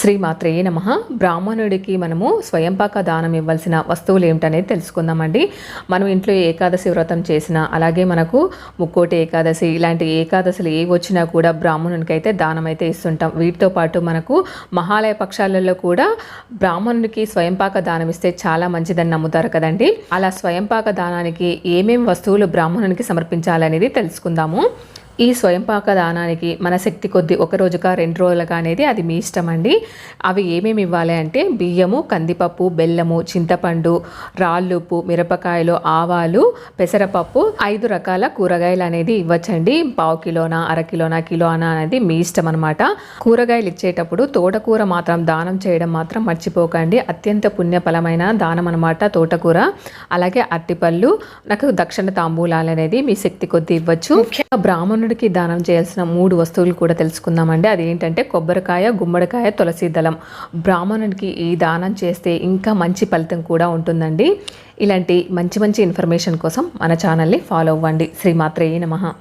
శ్రీమాత్రే నమ. బ్రాహ్మణుడికి మనము స్వయంపాక దానం ఇవ్వాల్సిన వస్తువులు ఏమిటనేది తెలుసుకుందామండి. మనం ఇంట్లో ఏకాదశి వ్రతం చేసినా అలాగే మనకు ముక్కోటి ఏకాదశి ఇలాంటి ఏకాదశులు ఏ వచ్చినా కూడా బ్రాహ్మణునికి అయితే దానం అయితే ఇస్తుంటాం. వీటితో పాటు మనకు మహాలయ పక్షాలలో కూడా బ్రాహ్మణునికి స్వయంపాక దానం ఇస్తే చాలా మంచిదని నమ్ముతారు కదండి. అలా స్వయంపాక దానానికి ఏమేమి వస్తువులు బ్రాహ్మణునికి సమర్పించాలనేది తెలుసుకుందాము. ఈ స్వయంపాక దానానికి మన శక్తి కొద్ది ఒక రోజుగా రెండు రోజులుగా అనేది అది మీ ఇష్టం అండి అవి ఏమేమి ఇవ్వాలి అంటే బియ్యము కందిపప్పు బెల్లము చింతపండు రాళ్ళుప్పు మిరపకాయలు ఆవాలు పెసరపప్పు ఐదు రకాల కూరగాయలు అనేది ఇవ్వచ్చండి. పావు కిలోనా అర కిలోనా అనేది మీ ఇష్టం అనమాట కూరగాయలు ఇచ్చేటప్పుడు తోటకూర మాత్రం దానం చేయడం మాత్రం మర్చిపోకండి. అత్యంత పుణ్యఫలమైన దానం అనమాట తోటకూర. అలాగే అరటిపళ్ళు నాకు దక్షిణ తాంబూలాలు అనేది మీ శక్తి కొద్ది ఇవ్వచ్చు. ముఖ్యంగా బ్రాహ్మణుడికి దానం చేయాల్సిన మూడు వస్తువులు కూడా తెలుసుకుందామండి. అదేంటంటే కొబ్బరికాయ గుమ్మడికాయ తులసి దళం. బ్రాహ్మణుడికి ఈ దానం చేస్తే ఇంకా మంచి ఫలితం కూడా ఉంటుందండి. ఇలాంటి మంచి మంచి ఇన్ఫర్మేషన్ కోసం మన ఛానల్ని ఫాలో అవ్వండి. శ్రీమాత్రేయ నమ.